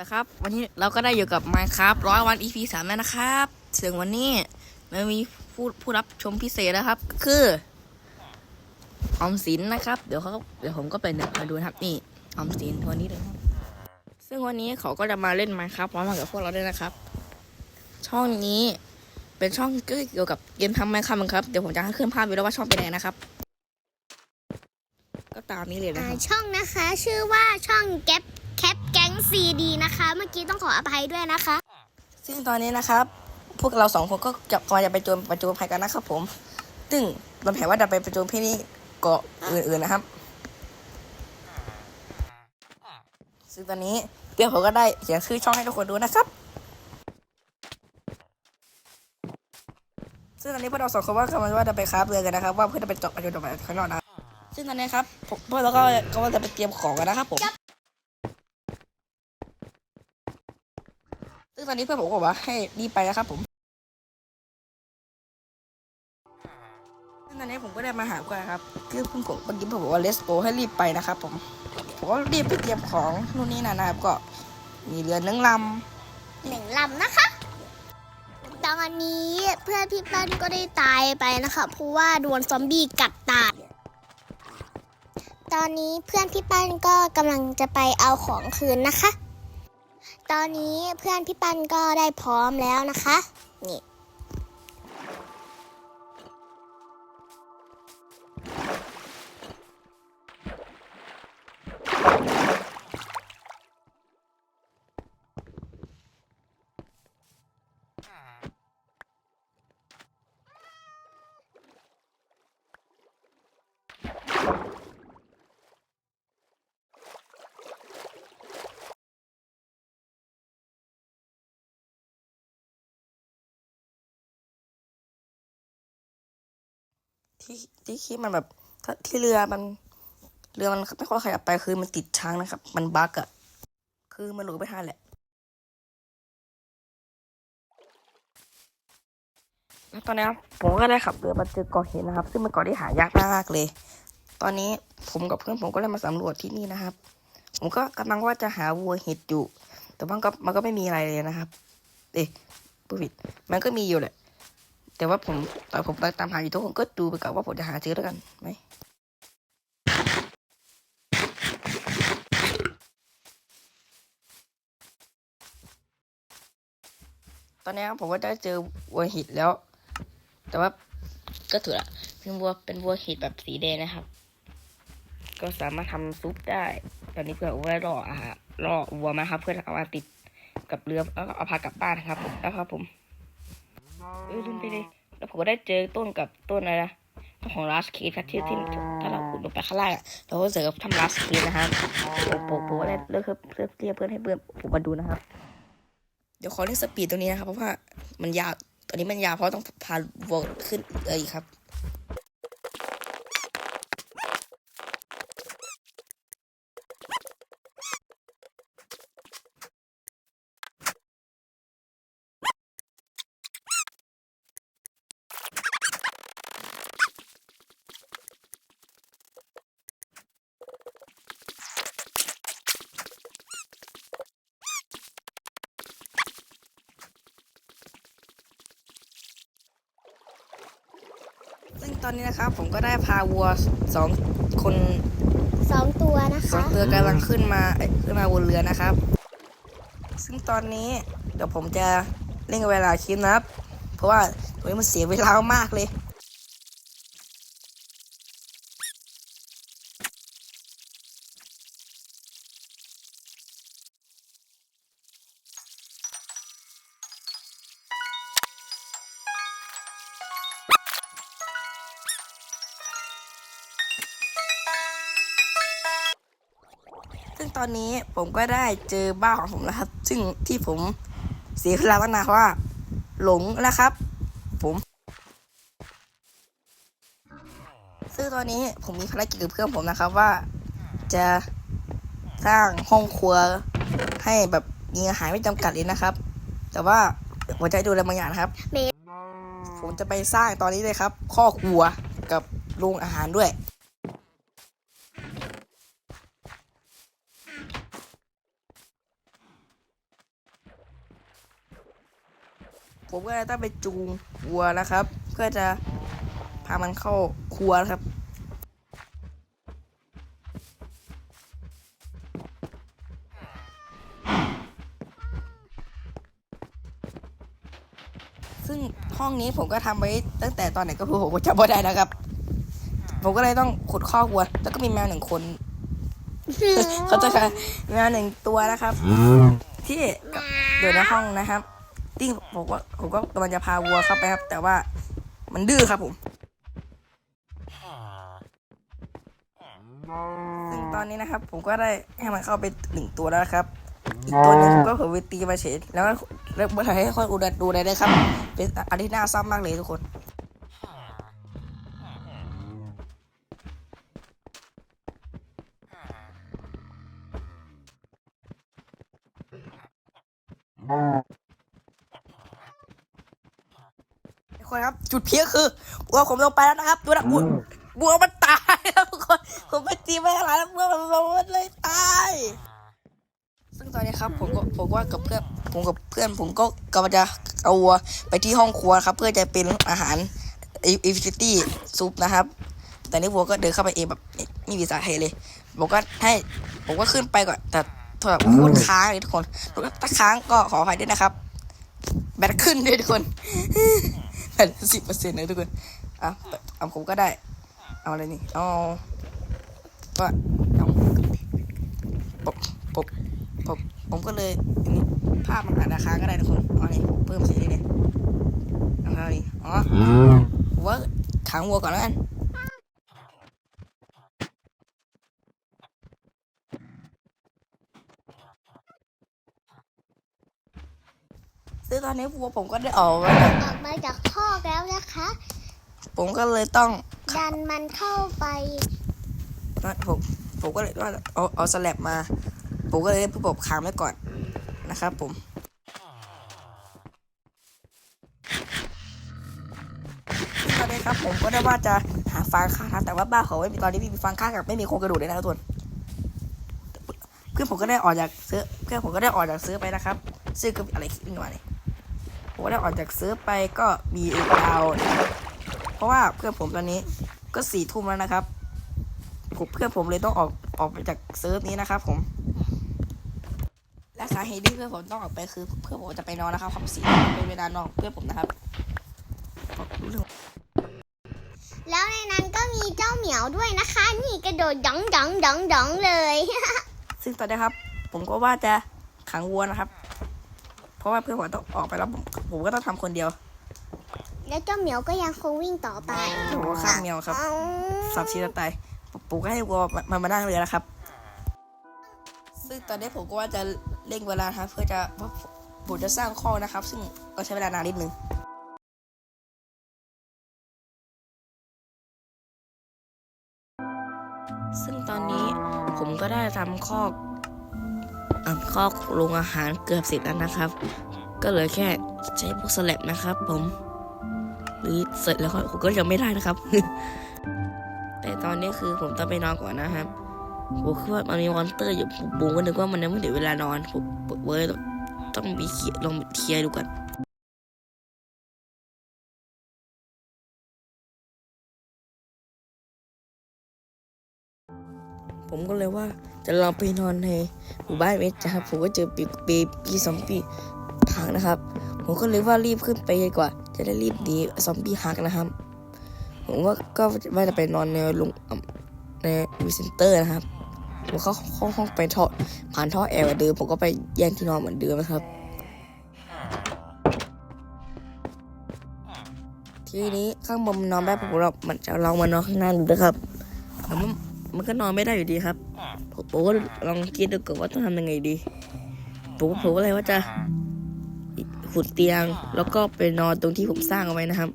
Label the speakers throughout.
Speaker 1: นะครับ วันนี้เราก็ได้อยู่กับ Minecraft ร้อยวัน EP สามแล้วนะครับซึ่งวันนี้มันมีผู้ผู้รับชมพิเศษนะครับ คือออมสินนะครับ เดี๋ยวเขาเดี๋ยวผมก็ไปเดี๋ยวมาดูนะครับนี่ออมสินตัวนี้เลยครับซึ่งวันนี้เขาก็จะมาเล่น Minecraft พร้อมกับพวกเราด้วยนะครับ ช่องนี้เป็นช่องเกี่ยวกับเกมทำ Minecraft ครับเดี๋ยวผมจะให้ขึ้นภาพไปแล้วว่าช่องเป็นยังไงนะครับ ก็ตามนี้เลยนะครับ
Speaker 2: ช่องนะคะชื่อว่าช่องแก๊ป แคปแก๊งซีดีนะคะ เมื่อกี้ต้องขออภัยด้วยนะคะ
Speaker 1: ซึ่งตอนนี้นะครับ พวกเราสองคนก็จะกำลังจะไปโจมประจมภัยกันนะครับผม ซึ่งเราแผนว่าจะไปประจมที่นี่เกาะอื่นๆนะครับ ซึ่งตอนนี้เดี๋ยวผมก็ได้เขียนชื่อช่องให้ทุกคนดูนะครับ ซึ่งตอนนี้พวกเราสองคนว่ากำลังว่าจะไปคราฟเรือกันนะครับ ว่าเพื่อจะไปเจาะประโจมข้างนอกนะซึ่งตอนนี้ครับพวกเราก็ก็ว่าจะไปเตรียมของกันนะครับผม ซึ่งต อนนี้เพื่อนผมก็บอกว่าให้รีบไปนะครับผมซึ่งตอนนี้ผมก็ได้มาหาเพื่อนครับ คือเพื่อนผมเมื่อกี้เพื่อนบอกว่า let's go ให้รีบไปนะครับผมผมก็รีบไปเตรียมของนู่นนี่นั่นนะครับก็มีเรือหนึ่งล
Speaker 2: หนึ่งลำนะคะ ตอนนี้เพื่อนพี่เปิ้ลก็ได้ตายไปนะคะเพราะว่าโดนซอมบี้กัดตายตอนนี้เพื่อนพี่ปั้นก็กำลังจะไปเอาของคืนนะคะ ตอนนี้เพื่อนพี่ปันก็ได้พร้อมแล้วนะคะ นี่
Speaker 1: ที่ที่คิดมันแบบที่เรือมันเรือมันไม่ค่อยขยับไปคือมันติดช้างนะครับ มันบั๊กอะคือมันหลุดไม่ทันแหละตอนนี้ผมก็ได้ขับเรือมาเจอเกาะเห็ดนะครับ ซึ่งเป็นเกาะที่หายากมากเลย ตอนนี้ผมกับเพื่อนผมก็เลยมาสำรวจที่นี่นะครับ ผมก็กำลังว่าจะหาวัวเห็ดอยู่ แต่มันก็มันก็ไม่มีอะไรเลยนะครับ เอ๊ะผู้ผิดมันก็มีอยู่แหละ แต่ว่าผมตอนผมตามหาอยู่ทุกคนก็ดูไปกับว่าผมจะหาเจอแล้วกันไหมตอนนี้ผมว่าได้เจอวัวหิดแล้ว แต่ว่าก็ถือละเป็นวัวเป็นวัวหิดแบบสีแดงนะครับ ก็สามารถทำซุปได้ ตอนนี้เพื่อเอาไว้รออาหารรอวัวมาครับ เพื่อเอามาติดกับเรือแล้วก็เอาพากลับบ้านนะครับ แล้วครับผม เออลืมไปเลย แล้วผมก็ได้เจอต้นกับต้นอะไรนะต้นของลาสคีครับที่ที่ถ้าเราขุดลงไปข้างล่างอะเราก็เจอทำลาสคีนะครับผมผมผมก็ได้เลือกเพื่อเรียกเพื่อนให้เพื่อนผมมาดูนะครับ เดี๋ยวขอเล่นสปีดตรงนี้นะครับ เพราะว่ามันยาวตอนนี้มันยาวเพราะต้องพาวัวขึ้นเลยอีกครับ ตอนนี้นะครับ ผมก็ได้พาวัวสองคน
Speaker 2: สองตัวนะ
Speaker 1: สอง
Speaker 2: คะ
Speaker 1: ตัวกำลังขึ้นมาเอ้ยขึ้นมาบนเรือนะครับ ซึ่งตอนนี้เดี๋ยวผมจะเร่งเวลาคลิปนะครับ เพราะว่าตัวนี้มันเสียเวลามากเลย ซึ่งตอนนี้ผมก็ได้เจอบ้านของผมแล้วครับ ซึ่งที่ผมเสียเวลามานานเพราะว่า หลงนะครับ ผม ซึ่งตอนนี้ผมมีภารกิจกับเพื่อนผมนะครับว่าจะสร้างห้องครัวให้แบบมีอาหารไม่จำกัดเลยนะครับ แต่ว่าผมจะให้ดูอะไรบางอย่างนะครับ
Speaker 2: เม
Speaker 1: ผมจะไปสร้างตอนนี้เลยครับข้อครัวกับโรงอาหารด้วย ผมก็เลยต้องไปจูงวัวนะครับ เพื่อจะพามันเข้าครัวนะครับซึ่งห้องนี้ผมก็ทำไว้ตั้งแต่ตอนไหนก็คือผมก็จำไม่ได้นะครับ ผมก็เลยต้องขุดข้อกวัว แล้วก็มีแมวหนึ่งคนเขาใจะค่ะแมวหนึ่งตัวนะครับ ที่อยู่ในห้องนะครับ ที่ผมว่าผมก็กำลังจะพาวัวเข้าไปครับ แต่ว่ามันดื้อครับผมซึ่งตอนนี้นะครับ ผมก็ได้ให้มันเข้าไปหนึ่งตัวแล้วครับ อีกตัวหนึงผมก็เผลอไปตีมาเฉยแล้วก็เริ่มมื่อไหร่ให้คนอุดดูได้เลยครับ เป็นอันที่น่าซ้ำมากเลยทุกคน ทุกคนครับ จุดเพี้ยคือวัวผมลงไปแล้วนะครับดูนะวัววัวมันตายแล้วทุกคนผมไปตีไปหลายแล้ววัวมันมันเลยตาย ซึ่งตอนนี้ครับผมก็ผมว่ากับเพื่อนผมกับเพื่อนผมก็กำลังจะเอาวัวไปที่ห้องครัวครับ เพื่อจะเป็นอาหารอิฟิซิตี้ซุปนะครับ แต่นี่วัวก็เดินเข้าไปเองแบบไม่ไม่มีสาเหตุเลยผมก็ให้ผมก็ขึ้นไปก่อนแต่โทรศัพท์โคตรค้างเลยทุกคนถ้าค้างก็ขออภัยด้วยนะครับ แบตขึ้นด้วยทุกคนแบต สิบเปอร์เซ็นต์เลยทุกคนอะเอาผมก็ได้ เอาอะไรนี่ เอาก็เอาปบปบปบผมก็เลยอันนี้ภาพมันอาจจะค้างก็ได้ทุกคนเอาอะไรผมเพิ่มสีนี่เนี่ยเอาอะไรนี่อ๋อผมว่าขังวัวก่อนแล้วกัน ซึ่งตอนนี้วัวผมก็ได้ออกมา
Speaker 2: ออกมาจากคอกแล้วนะคะ
Speaker 1: ผมก็เลยต้อง
Speaker 2: ดันมันเข้าไป
Speaker 1: ผมผมก็เลยว่าเอาเอาสแลบมา ผมก็เลยเล่นผู้ปกค้างไว้ก่อนนะครับผมตอนนี้ครับผมก็ได้ว่าจะหาฟางข้างทางแต่ว่าบ้านเขาไม่มีตอนนี้มีฟางข้างกับไม่มีโครงกระดูกเลยนะครับทุกคนเพื่อนผมก็ได้ออกจากซื้อเพื่อนผมก็ได้ออกจากซื้อไปนะครับ ซื้อก็อะไรขึ้นมาเนี่ย ผมก็ได้ออกจากซื้อไปก็มีเอกดาวนะครับเพราะว่าเพื่อนผมตอนนี้ก็สี่ทุ่มแล้วนะครับผมเพื่อนผมเลยต้องออกออกไปจากเซิร์ฟนี้นะครับ ผมและสาเหตุที่เพื่อนผมต้องออกไปคือ เพื่อนผมจะไปนอนนะครับความสีเป็นเวลานอนของเพื่อนผมนะครับขอรู้เรื่อง
Speaker 2: แล้วในนั้นก็มีเจ้าเหมียวด้วยนะคะ นี่กระโดดดองดองดองดองเลย
Speaker 1: ซึ่งตอนนี้ครับ ผมก็ว่าจะขังวัวนะครับ เพราะว่าเพื่อนผมต้องออกไปแล้วผมผมก็ต้องทำคนเดียว
Speaker 2: แล้วเจ้าเหมียวก็ยังคงวิ่งต่อไป
Speaker 1: ผมก็ข้ามเมียวครับ
Speaker 2: อ๋อ
Speaker 1: สับชีสไตล์ผมก็ให้วัวมันมานั่งเรือแล้วครับ ซึ่งตอนนี้ผมก็ว่าจะเร่งเวลานะครับเพื่อจะเพราะผมจะสร้างข้อนะครับ ซึ่งก็ใช้เวลานานนิดนึงซึ่งตอนนี้ผมก็ได้ทำคอก อะคอกโรงอาหารเกือบเสร็จแล้วนะครับ ก็เหลือแค่ใช้พวกสแลบนะครับ ผม หรือเสร็จแล้วก็ผมก็ยังไม่ได้นะครับ แต่ตอนนี้คือผมต้องไปนอนก่อนนะครับผมคิดว่ามันมีมอนเตอร์อยู่ผมผมก็นึกว่ามันยังไม่ถึงเวลานอนผมเว้ยต้องมีเคลียร์ลองเคลียร์ดูก่อน ผมก็เลยว่าจะลองไปนอนในหมู่บ้านเวชครับ ผมก็เจอปีปีปีซอมบี้ทางนะครับ ผมก็เลยว่ารีบขึ้นไปดีกว่า จะได้รีบหนีซอมบี้ฮักนะครับ ผมว่าก็ว่าจะไปนอนในโรงในวิสิเตอร์นะครับผมเข้าห้องห้องไปท่อผ่านท่อแอร์เหมือนเดิมผมก็ไปแย่งที่นอนเหมือนเดิมนะครับ ทีนี้ข้างบนนอนได้ผมเรามันจะลองมานอนข้างล่าดูนะครับแต่มัน มันก็นอนไม่ได้อยู่ดีครับผมผมก็ลองคิดดูก่อนว่าต้องทำยังไงดีผมผมก็เลยว่าจะขุดเตียง แล้วก็ไปนอนตรงที่ผมสร้างเอาไว้นะครับ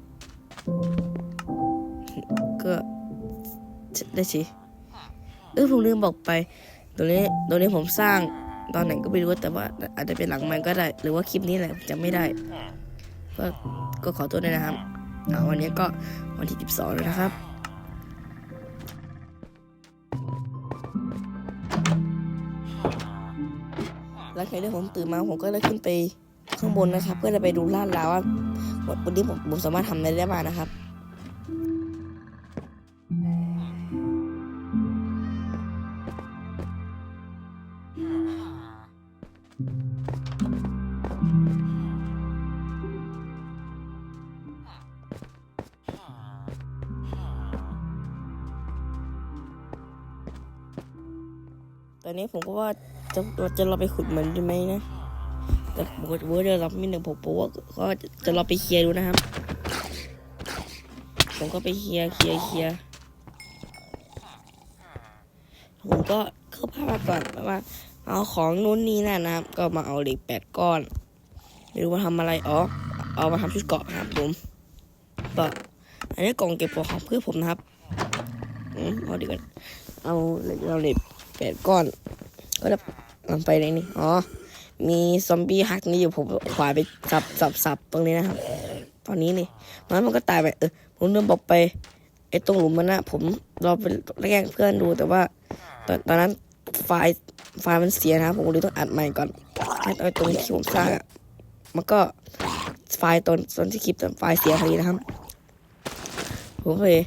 Speaker 1: ก็ได้สิเออผมลืมบอกไป ตรงนี้ตรงนี้ผมสร้างตอนไหนก็ไม่รู้แต่ว่า อาจจะเป็นหลังมันก็ได้ หรือว่าคลิปนี้แหละจะไม่ได้ ก็ก็ขอตัวด้วยนะครับเอาวันนี้ก็วันที่ 12แล้วนะครับ หลังจากผมตื่นมาผมก็เลยขึ้นไปข้างบนนะครับ เพื่อจะไปดูลาดราวว่าวันนี้ผมผมสามารถทำอะไรได้บ้างนะครับตอนนี้ผมก็ว่า จะว่าจะเราไปขุดมันดีไหมนะ แต่ผมก็ว่าจะรับมิหนึ่งผมบอกว่าก็จะเราไปเคลียร์ดูนะครับ ผมก็ไปเคลียร์เคลียร์เคลียร์ผมก็เข้าผ้ามาก่อนว่าเอาของนู้นนี่นั่นนะครับ ก็มาเอาเหล็กแปดก้อนไม่รู้ว่าทำอะไรอ๋อเอามาทำชุดเกาะครับผมก็อันนี้กล่องเก็บของเพื่อผมนะครับอืมเอาดีกว่าเอาเหล็กเอาเหล็กแปดก้อน ก็จะ เอาไปไหนนี่อ๋อมีซอมบี้ฮักนี่อยู่ผมขวาไปสับสับสับตรงนี้นะครับ ตอนนี้นี่มันมันก็ตายไปเออผมลืมบอกไปไอ้ตรงหลุมมันนะผมรอไปแกล้งเพื่อนดูแต่ว่า ตอนตอนนั้นไฟล์ไฟล์มันเสียนะครับผมเลยต้องอัดใหม่ก่อนไอ้ตรงที่ผมสร้างอะมันก็ไฟล์ตอนตอนที่คลิปตอนไฟล์เสียพอดีนะครับผมเลย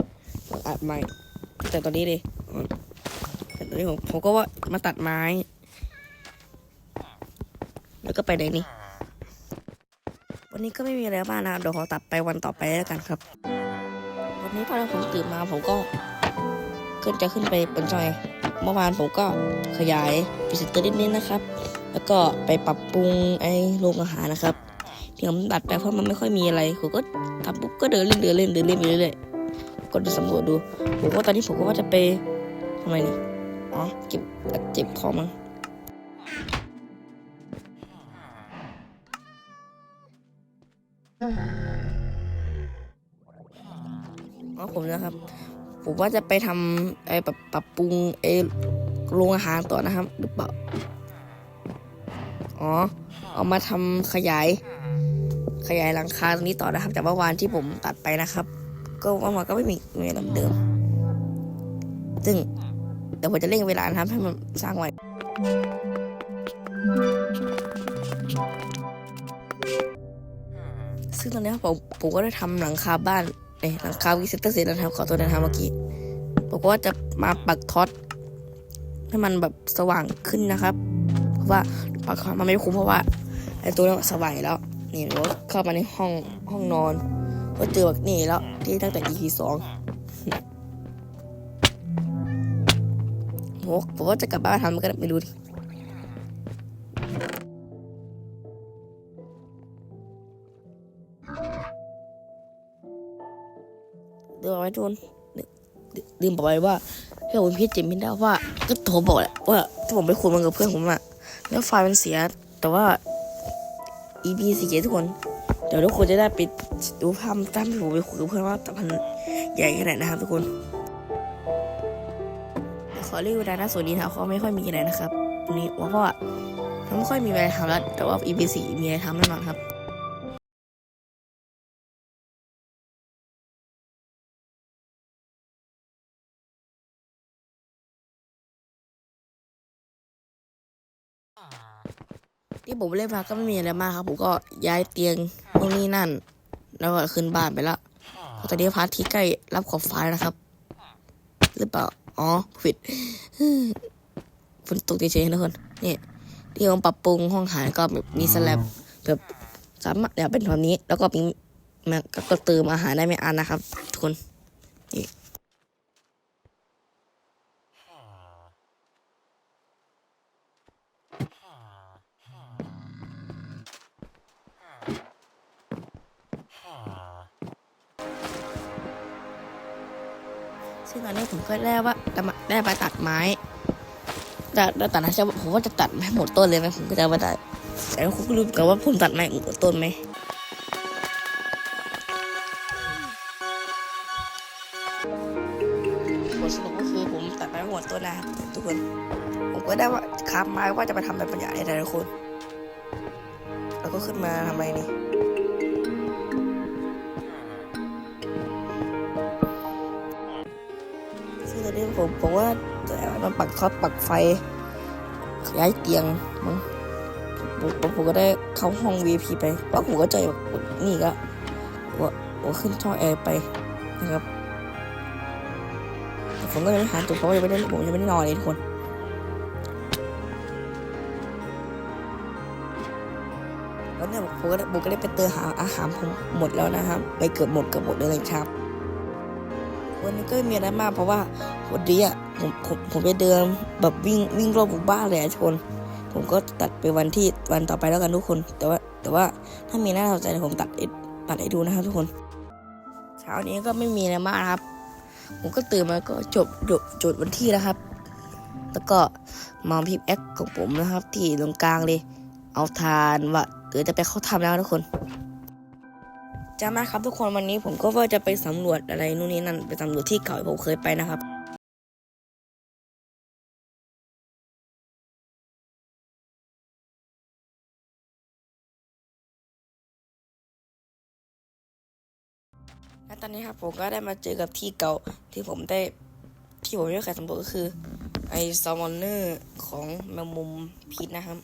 Speaker 1: องอัดใหม่ แต่ตอนนี้เลยแต่ตอนนี้ผมผมก็ว่ามาตัดไม้ แล้วก็ไปไหนนี่วันนี้ก็ไม่มีอะไรมากนะครับเดี๋ยวขอตัดไปวันต่อไปแล้วกันครับ วันนี้ตอผมตื่นมาผมก็ขึ้นจะขึ้นไปบนจอย เมื่อวานผมก็ขยายพิเศษตัวนิดนึงนะครับ แล้วก็ไปปรับปรุงไอ้โรงอาหารนะครับที่ผมตัดไปเพราะมันไม่ค่อยมีอะไรผมก็ทำปุ๊บก็เดินเล่นเดินเล่นเดินเล่นไปเรื่อยๆก็จะสำรวจดูผมว่าตอนนี้ผมก็ว่าจะไปทำไมนี่อ๋อเก็บเจ็บคอมั้ง อ๋อผมนะครับ ผมว่าจะไปทำไอ้แบบปรับปรุงไอ้โรงอาหารต่อนะครับ หรือเปล่า อ๋อ เอามาทำขยาย ขยายหลังคาตรงนี้ต่อนะครับแต่ว่าวานที่ผมตัดไปนะครับ ก็ว่ามันก็ไม่มีเวลาเดิม ซึ่งเดี๋ยวผมจะเร่งเวลานะครับให้มันสร้างไว้ ซึ่งตอนนี้ผมผมก็ได้ทำหลังคาบ้านเอ้ยหลังคาวิสิเตอร์เสร็จแล้วครับขอตัวนะครับเมื่อกี้ผมก็ว่าจะมาปักท็อตให้มันแบบสว่างขึ้นนะครับ เพราะว่าปักท็อตมันไม่คุ้มเพราะว่าไอ้ตัวนี้สว่างอยู่แล้วนี่เราเข้ามาในห้องห้องนอน ก็เจอแบบนี่แล้วที่ตั้งแต่ EP สองโหผมก็จะกลับบ้านทำก็ไม่รู้ดิ เดี๋ยวเอาไว้ทุนลืมบอกไปว่าให้ผมพี่เจมไม่ได้ว่าก็โทรบอกแหละว่าถ้าผมไปคุยมันกับเพื่อนผมอะแล้วไฟล์มันเสีย แต่ว่า EP เสียทุกคน เดี๋ยวทุกคนจะได้ไปดูภาพตามที่ผมไปคุยกับเพื่อนว่าแต่มันใหญ่แค่ไหนนะครับทุกคนขอเรียกเวลาหน้าสวัสดีนะครับเขาไม่ค่อยมีอะไรนะครับวันนี้เพราะว่าไม่ค่อยมีอะไรทำแล้วแต่ว่า EP สี่มีอะไรทำแน่นอนครับ ผมเล่นมาก็ไม่มีอะไรมากครับ ผมก็ย้ายเตียงตรงนี้นั่น แล้วก็ขึ้นบ้านไปละเพราะตอนนี้พระอาที่ใกล้รับขอบฟ้านะครับ หรือเปล่า อ๋อผิดฝนตกเฉยๆนะคนนี่ที่ผมปรับปรุงห้องอาหารก็แบบมีสแลบแบบสามารถเดี๋ยวเป็นแบบนี้ แล้วก็มีมันก็เติมอาหารได้ไม่อันนะครับ ทุกคนนี่ ซึ่งตอนนี้ผมก็ได้ว่าจะมาได้ไปตัดไม้แต่แต่ตัดนะใช่ผมว่าจะตัดให้หมดต้นเลยไหมผมก็จะมาตัดแต่คุณก็รู้กันว่าผมตัดไม้หมดต้นไหมบทสรุปก็คือผมตัดไม้หมดต้นนะทุกคน ผมก็ได้ว่าคาบไม้ว่าจะมาทำเป็นประหยัดให้ได้ทุกคน แล้วก็ขึ้นมาทำอะไรนี่ นี้ผมผมว่าจะเอามันปักท็อปักไฟย้ายเตียงมั้งผมผมก็ได้เข้าห้อง VIP ไปแล้วผมก็เจอแบบนี่ก็ว่าว่าขึ้นช่องแอร์ไปนะครับผมก็ยังไม่หาตัวเพราะยังไม่ได้ผมยังไม่ได้นอนเลยทุกคนแล้วเนี่ยผมก็ได้ผมก็ได้ไปเตือหาอาหารผมหมดแล้วนะครับไปเกือบหมดเกือบหมดเลยครับ วันนี้ก็ไม่มีอะไรมากเพราะว่าวันนี้อะผมผมผมไปเดินแบบวิ่งวิ่งรอบหมู่บ้านเลยทุกคน ผมก็ตัดไปวันที่วันต่อไปแล้วกันทุกคน แต่ว่าแต่ว่าถ้ามีน่าสนใจผมตัดตัดให้ดูนะครับทุกคน เช้านี้ก็ไม่มีอะไรมากครับ ผมก็ตื่นมาก็จบจดจดวันที่แล้วครับ แล้วก็มาพิมพ์แอคของผมนะครับ ที่ตรงกลางเลย เอาทานว่าเดี๋ยวจะไปเข้าทำแล้วทุกคน จำนะครับทุกคนวันนี้ผมก็ว่าจะไปสำรวจอะไรนู่นนี่นั่นไปสำรวจที่เก่าที่ผมเคยไปนะครับและตอนนี้ครับผมก็ได้มาเจอกับที่เก่าที่ผมได้ที่ผมไม่เคยสำรวจก็คือ ไอซอมอนเนอร์ของแมงมุมพิษนะครับ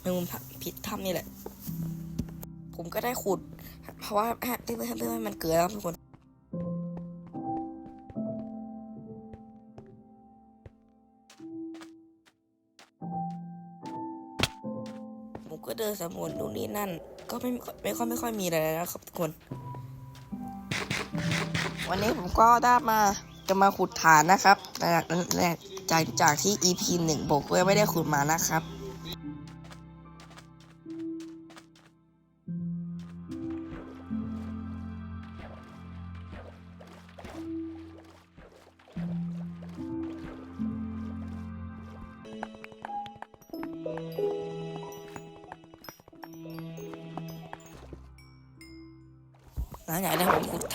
Speaker 1: แมงมุมพิษถ้ำนี่แหละ ผมก็ได้ขุด เพราะว่าให้เพื่อให้เพื่อให้มันเกิดแล้วทุกคนผมก็เดินสำรวจดูนี่นั่น ก็ไม่ไม่ค่อยไม่ค่อยมีอะไรแล้วครับทุกคน วันนี้ผมก็ได้มาจะมาขุดฐานนะครับจากจากจากที่ EP หนึ่งบอกว่าไม่ได้ขุดมานะครับ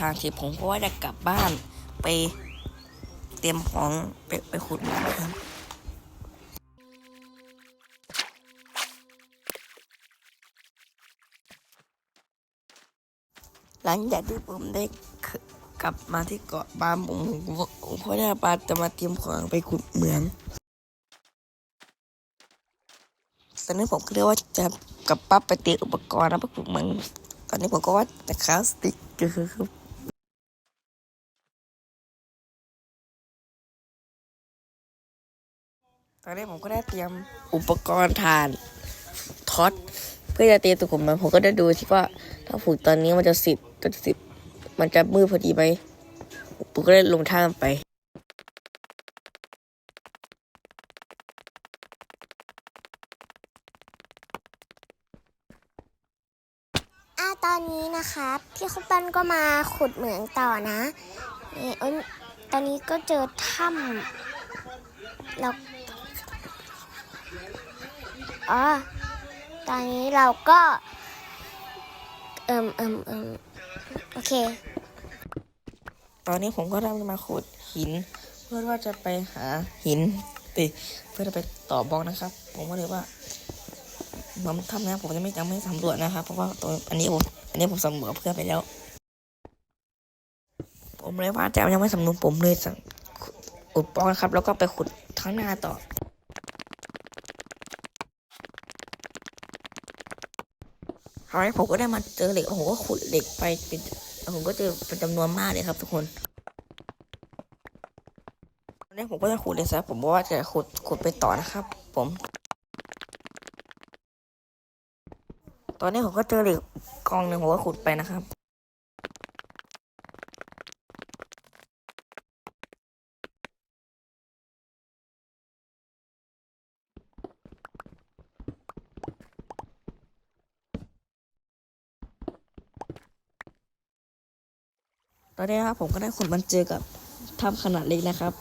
Speaker 1: ทางเสร็จผมก็ว่าจะกลับบ้านไปเตรียมของไปไปขุดนะครับหลังจากที่ผมได้กกลับมาที่เกาะบามผมผมก็ได้ปาจะมาเตรียมของไปขุดเหมืองตอนนี้ผมก็เรียกว่าจะกลับปั๊บไปเตรียมอุปกรณ์นะไปขุดเหมือง ตอนนี้ผมก็ว่าจะคลาสติกคือ อนนี้ผมก็ได้เตรียมอุปกรณ์ทานท็อตเพื่อจะเตรียมตัวผมมาผมก็ได้ดูที่ว่าถ้าฝึกตอนนี้มันจะสิบจะสิบมันจะมืดพอดีไหมผมก็ได้ลงท่าไป
Speaker 2: อ่าตอนนี้นะครับพี่คุปปันก็มาขุดเหมืองต่อนะนี่เอ้ยตอนนี้ก็เจอถ้ำแล้ว อ๋อ ตอนนี้เราก็ เอิมเอิมเอิมโอเค
Speaker 1: ตอนนี้ผมก็ได้มมาขุดหิน เพื่อว่าจะไปหาหินติเพื่อจะไปต่อบล็อกนะครับ ผมก็เลยว่าผมทำนะผมจะไม่ยังไม่สำรวจนะครับ เพราะว่าตัวอันนี้ผมอันนี้ผมสำรวจเพื่อไปแล้ว ผมเลยว่าจะยังไม่สำรวจผมเลยสั่งอุดบล็อกนะครับ แล้วก็ไปขุดข้งหน้าต่อ ตอนนี้ผมก็ได้มาเจอเหล็กผมก็ขุดเหล็กไปเป็นผมก็เจอเป็นจำนวนมากเลยครับ ทุกคนตอนนี้ผมก็จะขุดเลยครับผมว่าจะขุดขุดไปต่อนะครับ ผม ตอนนี้ผมก็เจอเหล็กกองหนึ่งผมก็ขุดไปนะครับ ตอนนี้ครับผมก็ได้ขุดมันเจอกับถ้ำขนาดเล็กนะครับ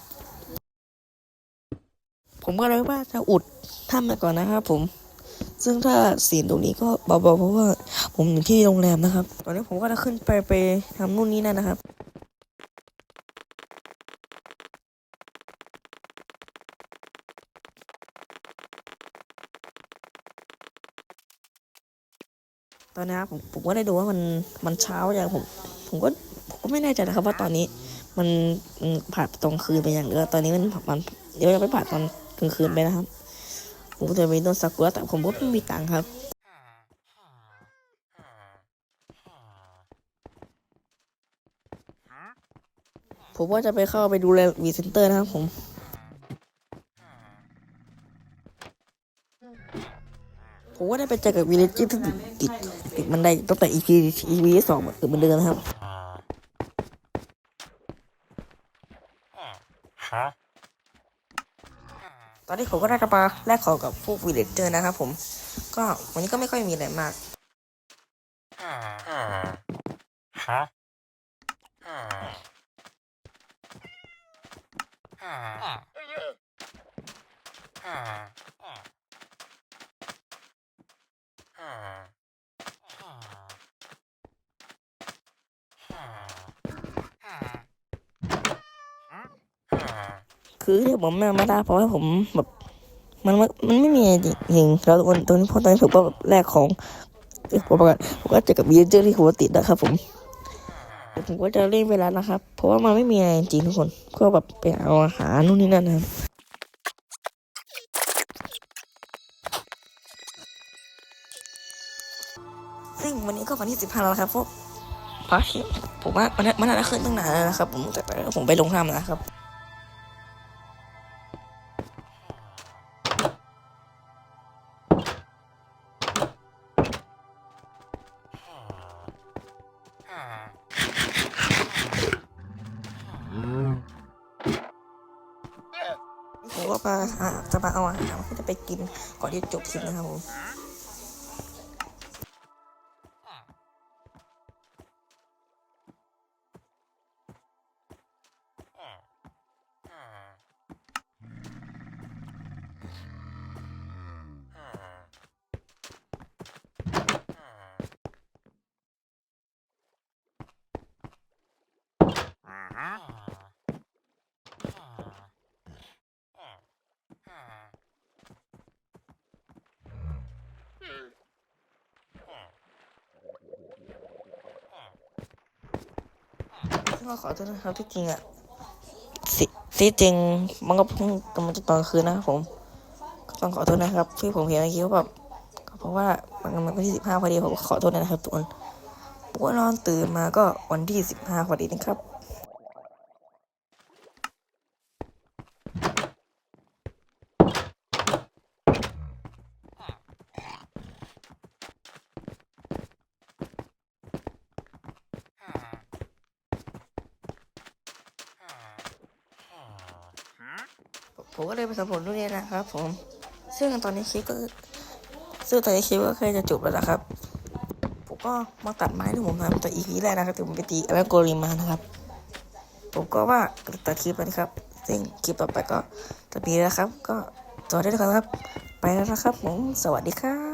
Speaker 1: ผมก็เลยว่าจะอุดถ้ำไปก่อนนะครับผม ซึ่งถ้าเสียงตรงนี้ก็เบาๆเพราะว่าผมอยู่ที่โรงแรมนะครับ ตอนนี้ผมก็จะขึ้นไปไปทำนู่นนี่นั่นนะครับตอนนี้ครับผมผมก็ได้ดูว่ามันมันเช้าอย่างผม ผมก็ ผมก็ไม่แน่ใจนะครับว่าตอนนี้มันผ่านตรงคืนไปอย่างเดียวตอนนี้มันมันเดี๋ยวจะไปผ่านตอนกลางคืนไปนะครับ ผมก็จะไปโดนซากุระแต่ผมก็ไม่มีตังค์ครับผมว่าจะไปเข้าไปดูแลวีเซนเตอร์นะครับผมผมว่าได้ไปเจอกับวีเลจที่ติดติดติดบันได้ตั้งแต่ EP EP สองเหมือนเหมือนเดิมนะครับ ตอนนี้ผมก็ได้กระปาแลกของกับพวกวีเลจเจอร์นะครับผม ก็วันนี้ก็ไม่ค่อยมีอะไรมาก ผมไม่มาได้เพราะว่าผมแบบมันมันไม่มีอะไรจริงแล้ววันตอนนี้พอตอนนี้ผมก็แบบแลกของผมกาศผมก็เจอกับวีเจเจอที่หัวติดนะครับ ผมผมก็จะเล่นเวลานะครับ เพราะว่ามันไม่มีอะไรจริงทุกคนก็แบบไปเอาอาหารนู่นนี่นั่นนะครับซึ่งวันนี้ก็วันที่สิบห้าแล้วครับพวกพระผมว่ามันน่ามันน่าจะขึ้นตั้งนานแล้วนะครับ ผมแต่ผมไปลงถ้ำแล้วนะครับ ที่จบคลิปนะครับผม ก็ขอโทษนะครับที่จริงอะสิที่จริงมันก็เพิ่งกำลังจะตอนคืนนะผมก็ต้องขอโทษนะครับที่ผมเห็นในคลิปว่าแบบก็เพราะว่ามันมันที่สิบห้าพอดีผมก็ขอโทษนะครับทุกคนผมก็นอนตื่นมาก็วันที่สิบห้าพอดีนะครับ ผมก็เลยไปสำรวจ นะครับ ผม ซึ่งตอนนี้คลิปก็ซึ่งตอนนี้คลิปก็เคยจะจบแล้วนะครับ ผมก็มาตัดไม้ที่ผมทำแต่อีพีแรกนะครับแต่ผมไปตีอ l ลโกริมานะครับ ผมก็ว่าตัดคลิปแล้วนะครับ ซึ่งคลิปต่อไปก็จะมีแล้วครับ ก็จอได้แล้วครับ ไปแล้วนะครับผม สวัสดีครับ